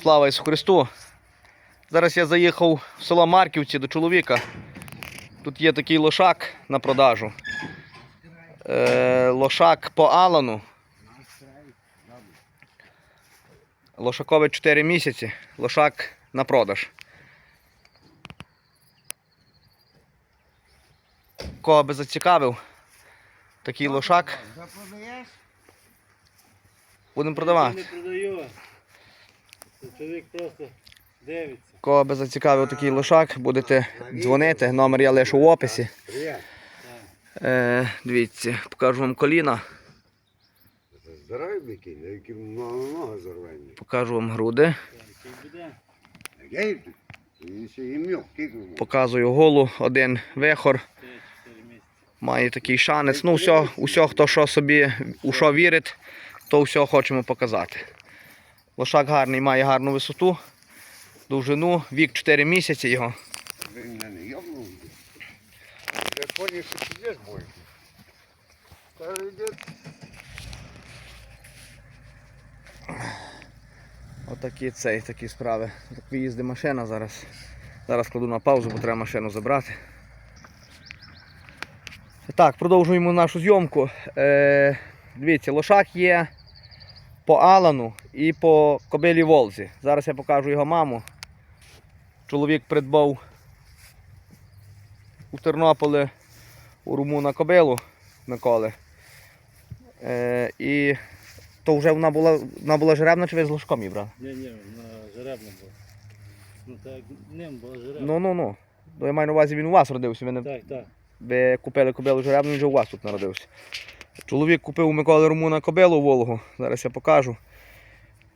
Слава Ісусу Христу! Зараз я заїхав в село Марківці до чоловіка. Тут є такий лошак на продажу. Е, лошак по Алану. Лошакове 4 місяці. Лошак на продаж. Кого би зацікавив, такий лошак будемо продавати. Не Чоловік просто дивиться. Кого би зацікавив такий лошак, будете дзвонити. Номер я лишу в описі. Е, дивіться, покажу вам коліна, Здоровий бикін, які ноги зарвані. покажу вам груди, показую голу, один вихор, має такий шанець. Ну, все, усе, хто що собі у що вірить, то все хочемо показати. Лошак гарний, має гарну висоту, довжину, вік 4 місяці його. Отакі цей, такі справи. Так виїзди машина зараз. Зараз кладу на паузу, бо треба машину забрати. Так, продовжуємо нашу зйомку. Е, дивіться, лошак є по Алану і по кобилі Волзі. Зараз я покажу його маму. Чоловік придбав у Тернополі у Румуна кобилу Миколи. Е, і то вже вона була, вона була жеребна чи ви з лошком її брали? Ні, ні, на жеребна була. Ну так, ним була жеребна. Ну, ну, ну. То я маю на увазі, він у вас родився. Ви, не, Так, так. ви купили кобилу жеребну, він вже у вас тут народився. Чоловік купив у Миколи Румуна кобилу Волгу, зараз я покажу.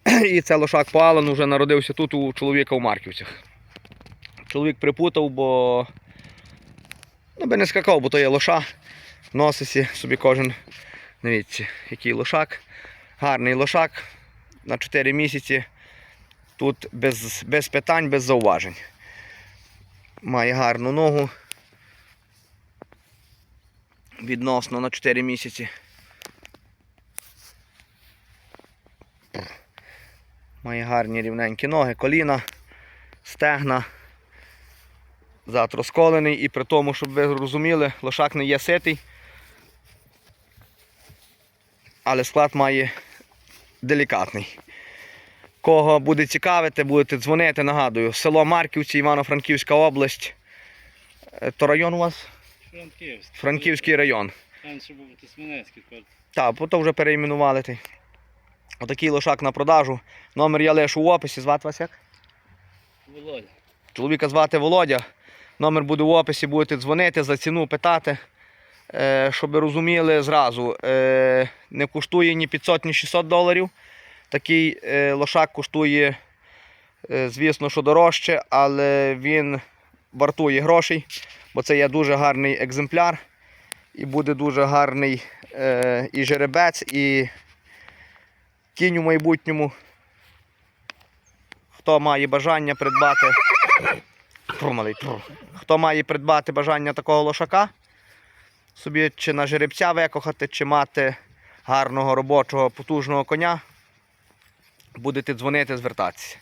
І це лошак по Алану вже народився тут у чоловіка у Марківцях. Чоловік припутав, бо ну, би не скакав, бо то є лоша. Носисі собі кожен. Дивіться, який лошак. Гарний лошак на 4 місяці. Тут без, без питань, без зауважень. Має гарну ногу. Відносно на 4 місяці. Має гарні рівненькі ноги, коліна, стегна. Зад розколений і при тому, щоб ви розуміли, лошак не є ситий. Але склад має делікатний. Кого буде цікавити, будете дзвонити, нагадую. Село Марківці, Івано-Франківська область. Е, То район у вас? Франківський. Франківський район. Раніше був Тисменецький тепер. Так, бо то вже переіменували. ти. Отакий лошак на продажу. Номер я лишу в описі. Звати вас як? Володя. Чоловіка звати Володя. Номер буде в описі, будете дзвонити, за ціну питати. Е, щоб розуміли зразу, е, не коштує ні 500, ні 600 доларів. Такий е, лошак коштує, е, звісно, що дорожче, але він вартує грошей, бо це є дуже гарний екземпляр. І буде дуже гарний е, і жеребець, і кінь у майбутньому. Хто має бажання придбати. Тру, малий, тру. Хто має придбати бажання такого лошака, собі чи на жеребця викохати, чи мати гарного робочого потужного коня, будете дзвонити, звертатися.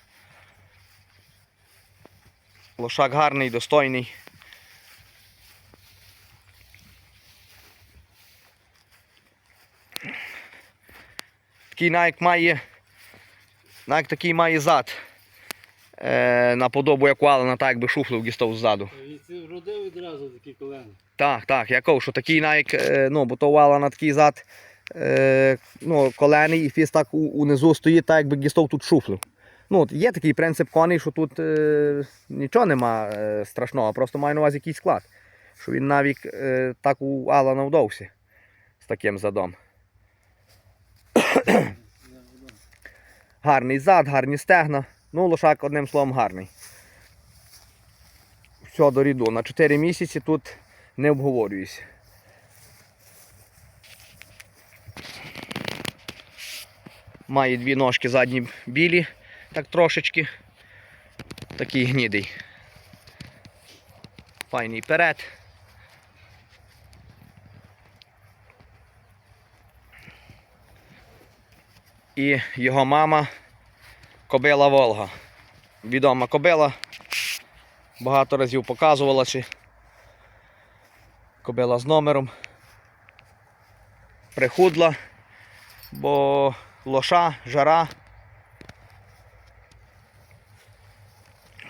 Лошак гарний, достойний. Такий найк має. Найк такий має зад. Е, на подобу як у Алана, так якби шуфлив дістав ззаду. І це вродив відразу такі колени. Так, так, я кажу, що такий найк, е, ну, бо то у Алана такий зад е, ну, колений і фіс так унизу стоїть, так якби дістав тут шуфлив. Ну, є такий принцип коней, що тут е, нічого нема е, страшного, просто маю на увазі якийсь склад. Що він навіть е, так у Алана вдовся з таким задом. Гарний зад, гарні стегна. Ну, лошак, одним словом, гарний. Все до ріду. На 4 місяці тут не обговорююся. Має дві ножки задні білі, так трошечки. Такий гнідий. Файний перед. І його мама Кобила Волга. Відома кобила. Багато разів показувалася. Кобила з номером. Прихудла, бо лоша, жара.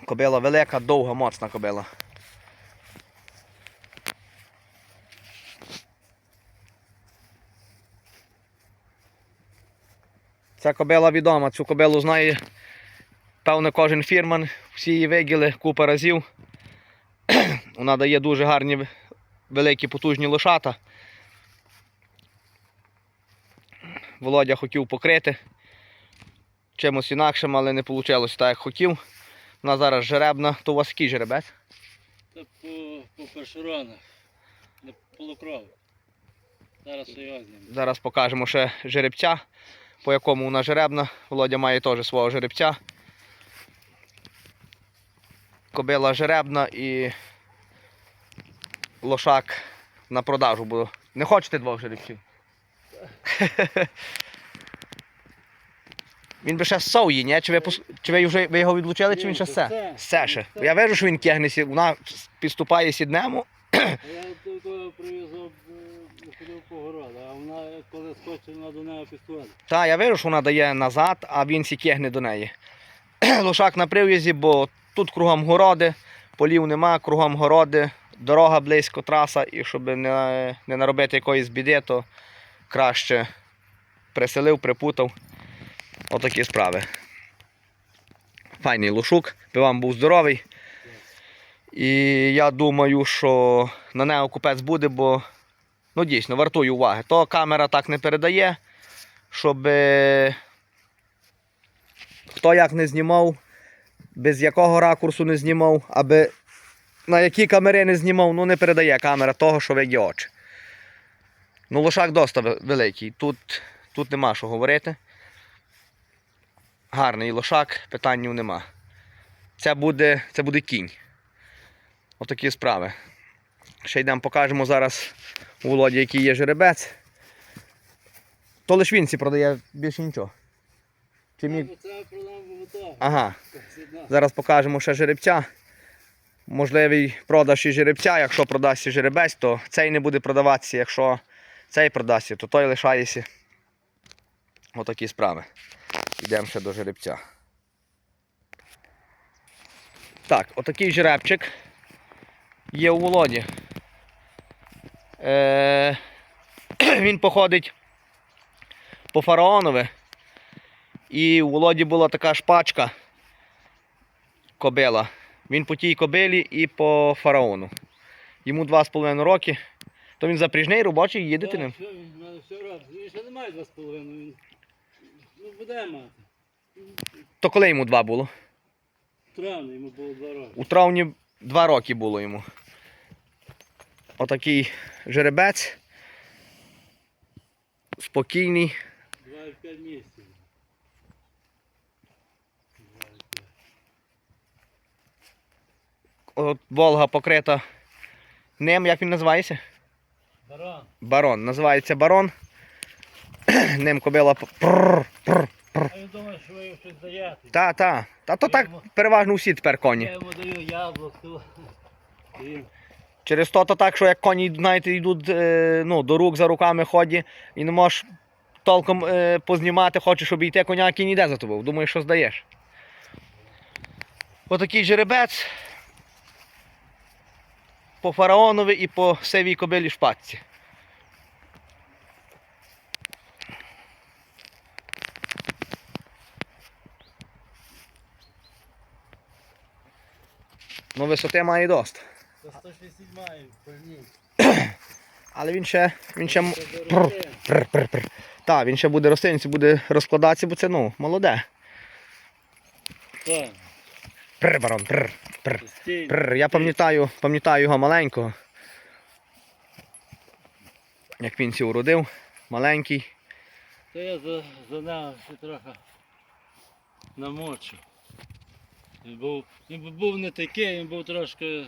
Кобила велика, довга, моцна кобила. Ця кобила відома, цю кобилу знає, певно, кожен фірман, всі її виділи купа разів. Вона дає дуже гарні великі потужні лошата. Володя хотів покрити чимось інакшим, але не вийшло так, як хотів. Вона зараз жеребна, то у вас який жеребець? Це по, по першоранах. Не полукрові. Зараз його знімемо. Зараз покажемо ще жеребця, по якому вона жеребна. Володя має теж свого жеребця. Кобила жеребна і лошак на продажу буде. Не хочете двох жеребців? Він би ще ссов її, ні? Чи ви, чи ви, вже, ви його відлучили, чи він ще все. Все ще. Я вижу, що він кегне, вона підступає сіднему. Я прив'язав, е, ходив по городу, а вона коли скочила до неї пістолет. Та, я вижу, що вона дає назад, а він сі кегне до неї. Лошак на прив'язі, бо тут кругом городи, полів нема, кругом городи, дорога близько, траса, і щоб не, не наробити якоїсь біди, то краще приселив, припутав. Отакі справи. Файний лошук, пивам був здоровий. І я думаю, що на нього купець буде, бо ну дійсно вартує уваги. То камера так не передає щоб е, хто як не знімав, без якого ракурсу не знімав, аби на які камери не знімав, ну не передає камера того, що виді очі. Ну, лошак доста великий. Тут, тут нема що говорити. Гарний лошак, питань нема. Це буде, це буде кінь. Отакі справи. Ще йдемо покажемо зараз у Володі, який є жеребець. То лиш він ці продає більше нічого. Чи міг... Ага, зараз покажемо ще жеребця. Можливий продаж і жеребця. Якщо продасть жеребець, то цей не буде продаватися. Якщо цей продасться, то той лишається. Отакі справи. Йдемо ще до жеребця. Так, отакий жеребчик є у Володі. Е... Він походить по фараонове. І у Володі була така шпачка кобила. Він по тій кобилі і по фараону. Йому 2,5 роки. То він запріжний, робочий, їдете ним. Все, він все робить. Він ще не має два з половиною. Він ну, буде мати. То коли йому 2 було? В травні йому було два роки. У травні 2 роки було йому. Отакий жеребець. Спокійний. Два і п'ять місяців. От Волга покрита ним, як він називається? Баран. Барон. Називається барон. Ним кобила. прррр, прррр. А він думає, що ви його щось даєте. Та, та. Та то так переважно всі тепер коні. Я йому даю яблук. то- і Через то, то так, що як коні, знаєте, йдуть е, ну, до рук за руками ході і не можеш толком е, познімати, хочеш обійти коня, який не йде за тобою. Думаєш, що здаєш. Отакий жеребець. По фараонові і по сивій кобилі шпатці. Ну, висоти має дост. Та 160 певні. Але він ще, він ще м- Це Прр, дороге. прр, прр, прр. Так, він ще буде буде розкладатися, бо це ну, молоде. Так, барон, прр, постійно. прр. Я пам'ятаю, пам'ятаю його маленького. Як він сі уродив, маленький. То я за, за нього ще трохи намочив. Він був, він був не такий, він був трошки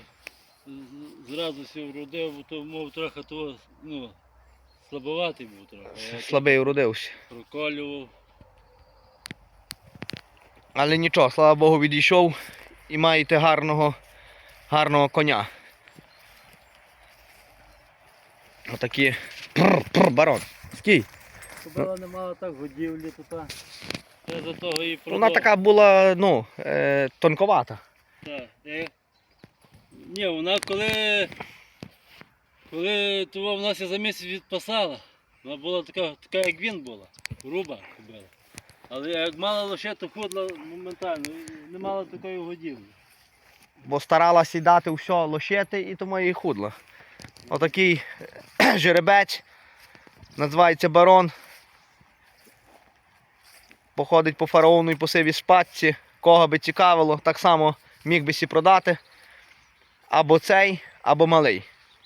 зразу сі вродив, то мов трохи того, ну, слабоватий був трохи. Слабий уродився. проколював. Але нічого, слава Богу, відійшов і маєте гарного, гарного коня. Отакі. Прр, прр, барон. Скій. Кобила не мала так годівлі тут. Я за того і продав. Вона така була, ну, е, тонковата. Так. Ні, вона коли. Коли того в нас за місяць відпасала, вона була така, така як він була, груба кобила. Але як мала лише, то худла моментально, не мала такої годівлі. Бо старалась сідати все лощити і тому і худла. Отакий жеребець. Називається барон. Походить по фараону і по сивій шпатці. Кого би цікавило, так само міг би сі продати. Або цей, або малий.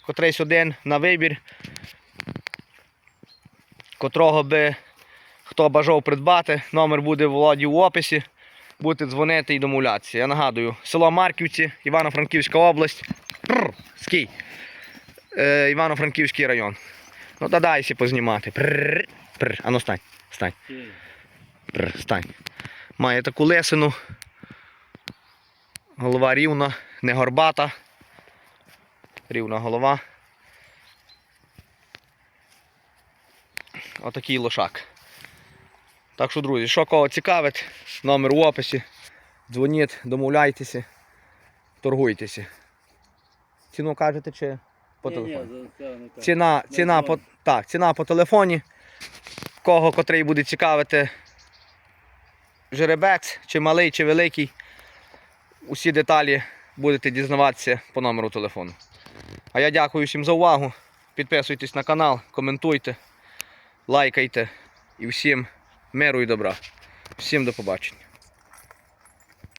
Котрийсь один на вибір. Котрого би хто бажав придбати. Номер буде в владі в описі. Будете дзвонити і домовлятися. Я нагадую, село Марківці, Івано-Франківська область. Пррр, Скій. Е, Івано-Франківський район. Ну та дай сі познімати. Прррр, пррр. Ану стань, стань. Ти- Пррр, стань. Має таку лисину. Голова рівна, не горбата. Рівна голова. Отакий лошак. Так що, друзі, що кого цікавить, номер в описі. Дзвоніть, домовляйтеся, торгуйтеся. Ціну кажете чи по телефону? Ціна, ціна, по, так, ціна по телефоні. Кого котрий буде цікавити жеребець, чи малий, чи великий. Усі деталі будете дізнаватися по номеру телефону. А я дякую всім за увагу. Підписуйтесь на канал, коментуйте, лайкайте і всім миру і добра. Всім до побачення.